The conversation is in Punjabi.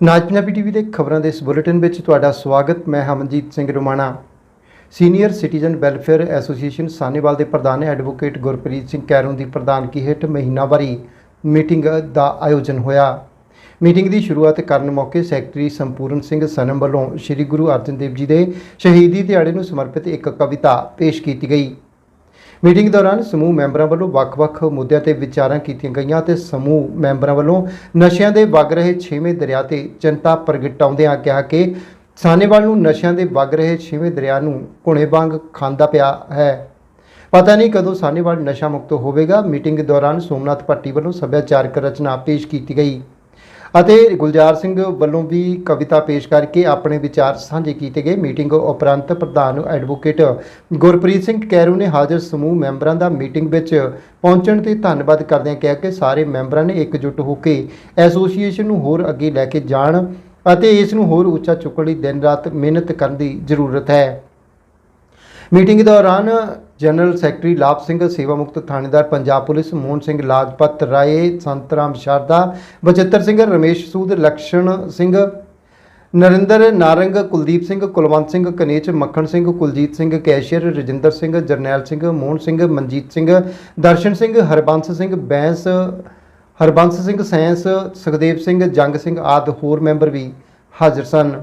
ਨਾਜ ਪੰਜਾਬੀ ਟੀਵੀ ਦੇ ਖਬਰਾਂ ਦੇ ਇਸ ਬੁਲੇਟਿਨ ਵਿੱਚ ਤੁਹਾਡਾ ਸਵਾਗਤ। ਮੈਂ Hamanjit Singh Rumana. Senior citizen welfare association Sanewal ਦੇ ਪ੍ਰਧਾਨ ਐਡਵੋਕੇਟ ਗੁਰਪ੍ਰੀਤ ਸਿੰਘ ਕੈਰੋਂ ਦੀ ਪ੍ਰਧਾਨਗੀ ਹੇਠ ਮਹੀਨਾਵਾਰੀ ਮੀਟਿੰਗ ਦਾ ਆਯੋਜਨ ਹੋਇਆ। ਮੀਟਿੰਗ ਦੀ ਸ਼ੁਰੂਆਤ ਕਰਨ ਮੌਕੇ ਸੈਕਟਰੀ ਸੰਪੂਰਨ ਸਿੰਘ ਸਨਮ ਵੱਲੋਂ ਸ੍ਰੀ ਗੁਰੂ ਅਰਜਨ ਦੇਵ ਜੀ ਦੇ ਸ਼ਹੀਦੀ ਦਿਹਾੜੇ ਨੂੰ ਸਮਰਪਿਤ ਇੱਕ ਕਵਿਤਾ ਪੇਸ਼ ਕੀਤੀ ਗਈ। ਮੀਟਿੰਗ ਦੌਰਾਨ ਸਮੂਹ ਮੈਂਬਰਾਂ ਵੱਲੋਂ ਵੱਖ-ਵੱਖ ਮੁੱਦਿਆਂ ਤੇ ਵਿਚਾਰਾਂ ਕੀਤੀਆਂ ਗਈਆਂ ਤੇ ਸਮੂਹ ਮੈਂਬਰਾਂ ਵੱਲੋਂ ਨਸ਼ਿਆਂ ਦੇ ਵਗ ਰਹੇ ਛੇਵੇਂ ਦਰਿਆ ਤੇ ਚਿੰਤਾ ਪ੍ਰਗਟਾਉਂਦਿਆਂ ਕਿਹਾ ਕਿ ਸਾਨੇਵਾਲ ਨੂੰ ਨਸ਼ਿਆਂ ਦੇ ਵਗ ਰਹੇ ਛੇਵੇਂ ਦਰਿਆ ਨੂੰ ਘੁਣੇ ਵਾਂਗ ਖਾਂਦਾ ਪਿਆ ਹੈ। ਪਤਾ ਨਹੀਂ ਕਦੋਂ ਸਾਨੇਵਾਲ ਨਸ਼ਾ ਮੁਕਤ ਹੋਵੇਗਾ। ਮੀਟਿੰਗ ਦੌਰਾਨ ਸੋਮਨਾਥ ਭੱਟੀ ਵੱਲੋਂ ਸੱਭਿਆਚਾਰਕ ਰਚਨਾ ਪੇਸ਼ ਕੀਤੀ ਗਈ। ਅਤੇ ਗੁਲਜ਼ਾਰ ਸਿੰਘ ਵੱਲੋਂ ਵੀ ਕਵਿਤਾ ਪੇਸ਼ ਕਰਕੇ ਆਪਣੇ ਵਿਚਾਰ ਸਾਂਝੇ ਕੀਤੇ ਗਏ। ਮੀਟਿੰਗ ਉਪਰੰਤ ਪ੍ਰਧਾਨ ਐਡਵੋਕੇਟ ਗੁਰਪ੍ਰੀਤ ਸਿੰਘ ਕੈਰੂ ਨੇ ਹਾਜ਼ਰ ਸਮੂਹ ਮੈਂਬਰਾਂ ਦਾ ਮੀਟਿੰਗ ਵਿੱਚ ਪਹੁੰਚਣ ਤੇ ਧੰਨਵਾਦ ਕਰਦਿਆਂ ਕਿਹਾ ਕਿ ਸਾਰੇ ਮੈਂਬਰਾਂ ਨੇ ਇਕਜੁੱਟ ਹੋ ਕੇ ਐਸੋਸੀਏਸ਼ਨ ਨੂੰ ਹੋਰ ਅੱਗੇ ਲੈ ਕੇ ਜਾਣ ਅਤੇ ਇਸ ਨੂੰ ਹੋਰ ਉੱਚਾ ਚੁੱਕਣ ਲਈ ਦਿਨ ਰਾਤ ਮਿਹਨਤ ਕਰਨ ਦੀ ਜ਼ਰੂਰਤ ਹੈ। ਮੀਟਿੰਗ ਦੌਰਾਨ ਜਨਰਲ ਸੈਕਟਰੀ ਲਾਭ ਸਿੰਘ, ਸੇਵਾ ਮੁਕਤ ਥਾਣੇਦਾਰ ਪੰਜਾਬ ਪੁਲਿਸ, ਮੋਹਨ ਸਿੰਘ, ਲਾਜਪਤ ਰਾਏ, ਸੰਤਰਾਮ ਸ਼ਾਰਦਾ, ਬਚਿੱਤਰ ਸਿੰਘ, ਰਮੇਸ਼ ਸੂਦ, ਲਕਸ਼ਣ ਸਿੰਘ, ਨਰਿੰਦਰ ਨਾਰੰਗ, ਕੁਲਦੀਪ ਸਿੰਘ, ਕੁਲਵੰਤ ਸਿੰਘ ਕਨੇਚ ਮੱਖਣ ਸਿੰਘ, ਕੁਲਜੀਤ ਸਿੰਘ, ਕੈਸ਼ੀਅਰ, ਰਜਿੰਦਰ ਸਿੰਘ, ਜਰਨੈਲ ਸਿੰਘ, ਮੋਹਨ ਸਿੰਘ, ਮਨਜੀਤ ਸਿੰਘ, ਦਰਸ਼ਨ ਸਿੰਘ, ਹਰਬੰਸ ਸਿੰਘ, ਬੈਂਸ, ਹਰਬੰਸ ਸਿੰਘ, ਸੈਂਸ, ਸੁਖਦੇਵ ਸਿੰਘ, ਜੰਗ ਸਿੰਘ ਆਦਿ ਹੋਰ ਮੈਂਬਰ ਵੀ ਹਾਜ਼ਰ ਸਨ।